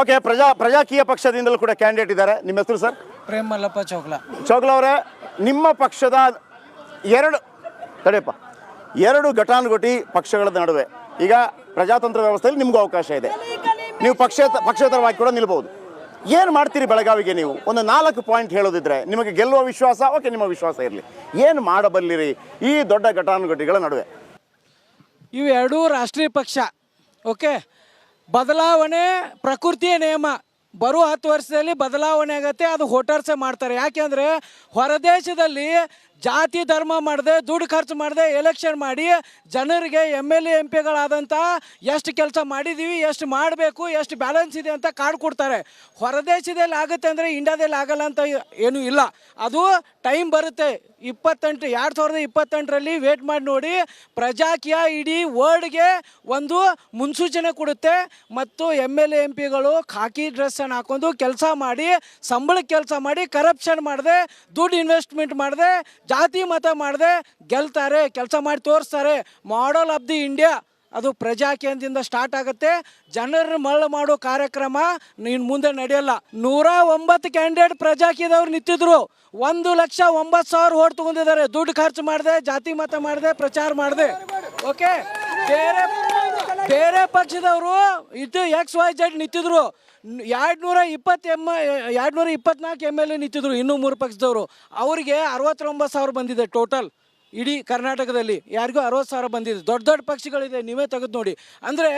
Okay ಪ್ರಜಾ ಪ್ರಜಾಕೀಯ ಪಕ್ಷದಿಂದಲೂ ಕೂಡ candidate ಇದ್ದಾರೆ. ನಿಮ್ಮ ಹೆಸರು ಸರ್ ಪ್ರೇಮ್ ಮಲ್ಲಪ್ಪ ಚೌಗ್ಲಾ. ಚೋಗ್ಲ ಅವರೇ ನಿಮ್ಮ ಪಕ್ಷದ ಎರಡು ತಡೆಯಪ್ಪ. ಎರಡು ಘಟಾನುಘಟಿ ಪಕ್ಷಗಳ ನಡುವೆ. ಈಗ ಪ್ರಜಾತಂತ್ರ ವ್ಯವಸ್ಥೆಯಲ್ಲಿ ನಿಮಗೂ ಅವಕಾಶ ಇದೆ. ನೀವು ಪಕ್ಷ ಪಕ್ಷೇತರವಾಗಿ ಕೂಡ ನಿಲ್ಬಹುದು ಏನು ಮಾಡ್ತೀರಿ ಬೆಳಗಾವಿಗೆ ನೀವು? ಒಂದು ನಾಲ್ಕು ಪಾಯಿಂಟ್ ಹೇಳೋದಿದ್ರೆ ನಿಮಗೆ ಗೆಲ್ಲುವ ವಿಶ್ವಾಸ? ಓಕೆ ನಿಮ್ಮ ವಿಶ್ವಾಸ ಇರಲಿ. ಏನು ಮಾಡಬಲ್ಲಿರಿ ಈ ದೊಡ್ಡ ಘಟಾನುಘಟಿಗಳ ನಡುವೆ? ಇವೆರಡೂ ಎರಡೂ ರಾಷ್ಟ್ರೀಯ ಪಕ್ಷ. ಓಕೆ ಬದಲಾವಣೆ ಪ್ರಕೃತಿಯ ನಿಯಮ. ಬರುವ ಹತ್ತು ವರ್ಷದಲ್ಲಿ ಬದಲಾವಣೆ ಆಗತ್ತೆ ಅದು ವೋಟರ್ಸೇ ಮಾಡ್ತಾರೆ. ಯಾಕೆಂದರೆ ಹೊರದೇಶದಲ್ಲಿ ಜಾತಿ ಧರ್ಮ ಮಾಡದೆ, ದುಡ್ಡು ಖರ್ಚು ಮಾಡದೆ ಎಲೆಕ್ಷನ್ ಮಾಡಿ ಜನರಿಗೆ ಎಂ ಎಲ್ ಎ ಎಂ ಪಿಗಳಾದಂಥ ಎಷ್ಟು ಕೆಲಸ ಮಾಡಿದ್ದೀವಿ ಎಷ್ಟು ಮಾಡಬೇಕು, ಎಷ್ಟು ಬ್ಯಾಲೆನ್ಸ್ ಇದೆ ಅಂತ ಕಾರ್ಡ್ ಕೊಡ್ತಾರೆ. ಹೊರದೇಶದಲ್ಲಿ ಆಗುತ್ತೆ ಅಂದರೆ ಇಂಡಿಯಾದಲ್ಲಿ ಆಗಲ್ಲ ಅಂತ ಏನೂ ಇಲ್ಲ. ಅದು ಟೈಮ್ ಬರುತ್ತೆ. ಇಪ್ಪತ್ತೆಂಟು, ಎರಡು ಸಾವಿರದ ಇಪ್ಪತ್ತೆಂಟರಲ್ಲಿ ವೇಟ್ ಮಾಡಿ ನೋಡಿ ಪ್ರಜಾಕೀಯ ಇಡೀ ವರ್ಲ್ಡ್ಗೆ ಒಂದು ಮುನ್ಸೂಚನೆ ಕೊಡುತ್ತೆ. ಮತ್ತು ಎಂ ಎಲ್ ಎಂ ಪಿಗಳು ಖಾಕಿ ಡ್ರೆಸ್ಸನ್ನು ಹಾಕೊಂಡು ಕೆಲಸ ಮಾಡಿ, ಸಂಬಳಕ್ಕೆ ಕೆಲಸ ಮಾಡಿ ಕರಪ್ಷನ್ ಮಾಡಿದೆ, ದುಡ್ಡು ಇನ್ವೆಸ್ಟ್ಮೆಂಟ್ ಮಾಡದೆ ಜಾತಿ ಮತ ಮಾಡದೆ ಗೆಲ್ತಾರೆ, ಕೆಲಸ ಮಾಡಿ ತೋರಿಸ್ತಾರೆ. ಮಾಡಲ್ ಆಫ್ ದಿ ಇಂಡಿಯಾ ಅದು ಪ್ರಜಾಕೇಂದ್ರದಿಂದ ಸ್ಟಾರ್ಟ್ ಆಗುತ್ತೆ. ಜನರನ್ನ ಮರಳು ಮಾಡೋ ಕಾರ್ಯಕ್ರಮ ನೀನು ಮುಂದೆ ನಡೆಯಲ್ಲ. ನೂರ ಒಂಬತ್ತು ಕ್ಯಾಂಡಿಡೇಟ್ ಪ್ರಜಾಕಿದವ್ರು ನಿಂತಿದ್ರು. ಒಂದು ಲಕ್ಷ ಒಂಬತ್ತು ಸಾವಿರ ಓಟ್ ತಗೊಂಡಿದ್ದಾರೆ. ದುಡ್ಡು ಖರ್ಚು ಮಾಡಿದೆ, ಜಾತಿ ಮತ ಮಾಡಿದೆ, ಪ್ರಚಾರ ಮಾಡಿದೆ. ಓಕೆ ಬೇರೆ ಬೇರೆ ಪಕ್ಷದವರು ಇದು ಎಕ್ಸ್ ವೈ ಜೆಡ್ ನಿಂತಿದ್ರು. ಎರಡು ನೂರ ಇಪ್ಪತ್ತು ಎಂ ಎರಡು ನೂರ ಇಪ್ಪತ್ನಾಲ್ಕು ಎಂ ಎಲ್ ಎ ನಿಂತಿದ್ರು ಇನ್ನೂ ಮೂರು ಪಕ್ಷದವರು. ಅವರಿಗೆ ಅರವತ್ತೊಂಬತ್ತು ಸಾವಿರ ಬಂದಿದೆ ಟೋಟಲ್ ಇಡೀ ಕರ್ನಾಟಕದಲ್ಲಿ ಯಾರಿಗೂ ಅರವತ್ತು ಸಾವಿರ ಬಂದಿದೆ. ದೊಡ್ಡ ದೊಡ್ಡ ಪಕ್ಷಗಳಿದೆ ನೀವೇ ತೆಗೆದು ನೋಡಿ. ಅಂದರೆ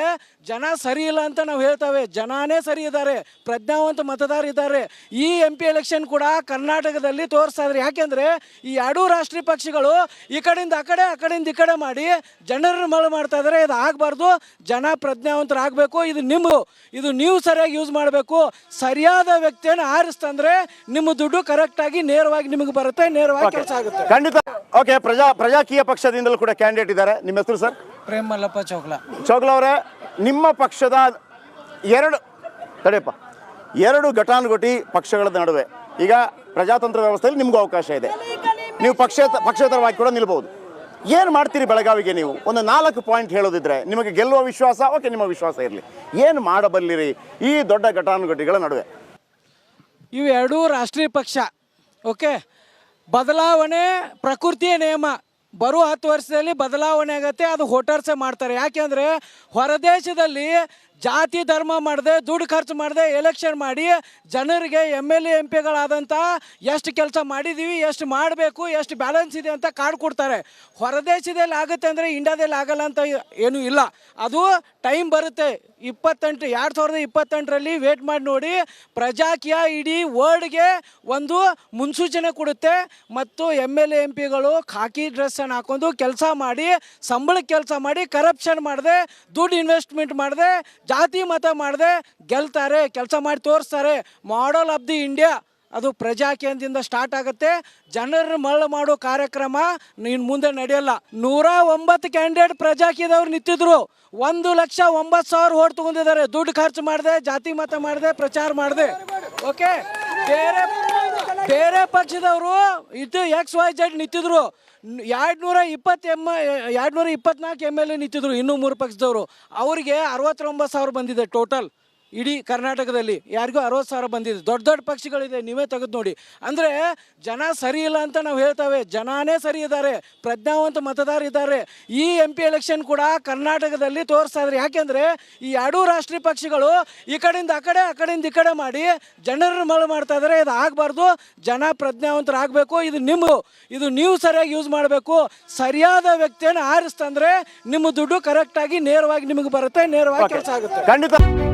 ಜನ ಸರಿ ಇಲ್ಲ ಅಂತ ನಾವು ಹೇಳ್ತೇವೆ. ಜನಾನೇ ಸರಿ ಇದ್ದಾರೆ. ಪ್ರಜ್ಞಾವಂತ ಮತದಾರ ಇದ್ದಾರೆ. ಈ ಎಂ ಪಿ ಎಲೆಕ್ಷನ್ ಕೂಡ ಕರ್ನಾಟಕದಲ್ಲಿ ತೋರಿಸ್ತಾ ಇದ್ದಾರೆ ಯಾಕೆಂದರೆ ಈ ಎರಡೂ ರಾಷ್ಟ್ರೀಯ ಪಕ್ಷಗಳು ಈ ಕಡೆಯಿಂದ ಆ ಕಡೆ ಆ ಕಡೆಯಿಂದ ಈ ಕಡೆ ಮಾಡಿ ಜನರನ್ನು ಮಳೆ ಮಾಡ್ತಾ ಇದ್ದಾರೆ ಇದು ಆಗಬಾರ್ದು. ಜನ ಪ್ರಜ್ಞಾವಂತರಾಗಬೇಕು. ಇದು ನಿಮ್ಮ ಇದು ನೀವು ಸರಿಯಾಗಿ ಯೂಸ್ ಮಾಡಬೇಕು. ಸರಿಯಾದ ವ್ಯಕ್ತಿಯನ್ನು ಆರಿಸ್ತಂದ್ರೆ ನಿಮ್ಮ ದುಡ್ಡು ಕರೆಕ್ಟಾಗಿ ನೇರವಾಗಿ ನಿಮಗೆ ಬರುತ್ತೆ. ನೇರವಾಗಿ ಕೆಲಸ ಆಗುತ್ತೆ. ಖಂಡಿತ. ಓಕೆ ಪ್ರಜಾ ಪ್ರಜಾಕೀಯ ಪಕ್ಷದಿಂದಲೂ ಕೂಡ ಕ್ಯಾಂಡಿಡೇಟ್ ಇದ್ದಾರೆ. ನಿಮ್ಮ ಹೆಸರು ಸರ್ ಪ್ರೇಮ್ ಮಲ್ಲಪ್ಪ ಚೌಕ್ಲ ಚೋಗ್ಲ ಅವರೇ ನಿಮ್ಮ ಪಕ್ಷದ ಎರಡು ತಡೆಯಪ್ಪ. ಎರಡು ಘಟಾನುಘಟಿ ಪಕ್ಷಗಳ ನಡುವೆ. ಈಗ ಪ್ರಜಾತಂತ್ರ ವ್ಯವಸ್ಥೆಯಲ್ಲಿ ನಿಮಗೂ ಅವಕಾಶ ಇದೆ. ನೀವು ಪಕ್ಷೇತ ಪಕ್ಷೇತರವಾಗಿ ಕೂಡ ನಿಲ್ಬಹುದು ಏನು ಮಾಡ್ತೀರಿ ಬೆಳಗಾವಿಗೆ ನೀವು? ಒಂದು ನಾಲ್ಕು ಪಾಯಿಂಟ್ ಹೇಳೋದಿದ್ರೆ ನಿಮಗೆ ಗೆಲ್ಲುವ ವಿಶ್ವಾಸ? ಓಕೆ ನಿಮ್ಮ ವಿಶ್ವಾಸ ಇರಲಿ. ಏನು ಮಾಡಬಲ್ಲಿರಿ ಈ ದೊಡ್ಡ ಘಟಾನುಘಟಿಗಳ ನಡುವೆ? ಇವೆರಡೂ ಎರಡೂ ರಾಷ್ಟ್ರೀಯ ಪಕ್ಷ. ಓಕೆ ಬದಲಾವಣೆ ಪ್ರಕೃತಿಯ ನಿಯಮ. ಬರುವ ಹತ್ತು ವರ್ಷದಲ್ಲಿ ಬದಲಾವಣೆ ಆಗತ್ತೆ, ಅದು ವೋಟರ್ಸೇ ಮಾಡ್ತಾರೆ. ಯಾಕೆಂದರೆ ಹೊರದೇಶದಲ್ಲಿ ಜಾತಿ ಧರ್ಮ ಮಾಡದೆ, ದುಡ್ಡು ಖರ್ಚು ಮಾಡದೆ ಎಲೆಕ್ಷನ್ ಮಾಡಿ ಜನರಿಗೆ ಎಂ ಎಲ್ ಎ ಎಷ್ಟು ಕೆಲಸ ಮಾಡಿದ್ದೀವಿ ಎಷ್ಟು ಮಾಡಬೇಕು, ಎಷ್ಟು ಬ್ಯಾಲೆನ್ಸ್ ಇದೆ ಅಂತ ಕಾರ್ಡ್ ಕೊಡ್ತಾರೆ. ಹೊರದೇಶದಲ್ಲಿ ಆಗುತ್ತೆ ಅಂದರೆ ಇಂಡ್ಯಾದಲ್ಲಿ ಆಗಲ್ಲ ಅಂತ ಏನೂ ಇಲ್ಲ. ಅದು ಟೈಮ್ ಬರುತ್ತೆ. ಇಪ್ಪತ್ತೆಂಟು, ಎರಡು ಸಾವಿರದ ಇಪ್ಪತ್ತೆಂಟರಲ್ಲಿ ವೇಟ್ ಮಾಡಿ ನೋಡಿ ಪ್ರಜಾಕೀಯ ಇಡೀ ವರ್ಡ್ಗೆ ಒಂದು ಮುನ್ಸೂಚನೆ ಕೊಡುತ್ತೆ. ಮತ್ತು ಎಂ ಎಲ್ ಎ ಎಂ ಪಿಗಳು ಖಾಕಿ ಡ್ರೆಸ್ಸನ್ನು ಹಾಕೊಂಡು ಕೆಲಸ ಮಾಡಿ, ಸಂಬಳಕ್ಕೆ ಕೆಲಸ ಮಾಡಿ ಕರಪ್ಷನ್ ಮಾಡಿದೆ, ದುಡ್ಡು ಇನ್ವೆಸ್ಟ್ಮೆಂಟ್ ಮಾಡಿದೆ, ಜಾತಿ ಮತ ಮಾಡಿದೆ, ಗೆಲ್ತಾರೆ, ಕೆಲಸ ಮಾಡಿ ತೋರಿಸ್ತಾರೆ. ಮಾಡಲ್ ಆಫ್ ದಿ ಇಂಡಿಯಾ ಅದು ಪ್ರಜಾಕೇಂದ್ರದಿಂದ ಸ್ಟಾರ್ಟ್ ಆಗುತ್ತೆ. ಜನರ ಮರಳು ಮಾಡೋ ಕಾರ್ಯಕ್ರಮ ನೀನು ಮುಂದೆ ನಡೆಯಲ್ಲ. ನೂರ ಒಂಬತ್ತು ಕ್ಯಾಂಡಿಡೇಟ್ ಪ್ರಜಾಕಿದವ್ರು ನಿಂತಿದ್ರು. ಒಂದು ಲಕ್ಷ ಒಂಬತ್ತು ಸಾವಿರ ಓಟ್ ತಗೊಂಡಿದ್ದಾರೆ. ದುಡ್ಡು ಖರ್ಚು ಮಾಡಿದೆ, ಜಾತಿ ಮತ ಮಾಡಿದೆ, ಪ್ರಚಾರ ಮಾಡಿದೆ. ಓಕೆ ಬೇರೆ ಬೇರೆ ಪಕ್ಷದವರು ಇದು ಎಕ್ಸ್ ವೈ ಜೆಡ್ ನಿಂತಿದ್ರು. ಎರಡು ನೂರ ಇಪ್ಪತ್ತು ಎಂ ಎರಡು ನೂರ ಇಪ್ಪತ್ನಾಲ್ಕು ಎಂ ಎಲ್ ಎ ನಿಂತಿದ್ರು ಇನ್ನೂ ಮೂರು ಪಕ್ಷದವರು. ಅವರಿಗೆ ಅರವತ್ತೊಂಬತ್ತು ಸಾವಿರ ಬಂದಿದೆ ಟೋಟಲ್ ಇಡೀ ಕರ್ನಾಟಕದಲ್ಲಿ ಯಾರಿಗೂ ಅರವತ್ತು ಸಾವಿರ ಬಂದಿದೆ. ದೊಡ್ಡ ದೊಡ್ಡ ಪಕ್ಷಗಳಿದೆ ನೀವೇ ತೆಗೆದು ನೋಡಿ. ಅಂದರೆ ಜನ ಸರಿ ಇಲ್ಲ ಅಂತ ನಾವು ಹೇಳ್ತೇವೆ. ಜನಾನೇ ಸರಿ ಇದ್ದಾರೆ. ಪ್ರಜ್ಞಾವಂತ ಮತದಾರ ಇದ್ದಾರೆ. ಈ ಎಂ ಪಿ ಎಲೆಕ್ಷನ್ ಕೂಡ ಕರ್ನಾಟಕದಲ್ಲಿ ತೋರಿಸ್ತಾ ಇದ್ದಾರೆ. ಯಾಕೆಂದರೆ ಈ ಎರಡೂ ರಾಷ್ಟ್ರೀಯ ಪಕ್ಷಗಳು ಈ ಕಡೆಯಿಂದ ಆ ಕಡೆ ಆ ಕಡೆಯಿಂದ ಈ ಕಡೆ ಮಾಡಿ ಜನರನ್ನು ಮಳು ಮಾಡ್ತಾ ಇದ್ದಾರೆ. ಇದು ಆಗಬಾರ್ದು. ಜನ ಪ್ರಜ್ಞಾವಂತರಾಗಬೇಕು. ಇದು ನಿಮ್ಮ ಇದು ನೀವು ಸರಿಯಾಗಿ ಯೂಸ್ ಮಾಡಬೇಕು. ಸರಿಯಾದ ವ್ಯಕ್ತಿಯನ್ನು ಆರಿಸ್ತಂದರೆ ನಿಮ್ಮ ದುಡ್ಡು ಕರೆಕ್ಟಾಗಿ ನೇರವಾಗಿ ನಿಮಗೆ ಬರುತ್ತೆ. ನೇರವಾಗಿ ಕೆಲಸ ಆಗುತ್ತೆ. ಖಂಡಿತ.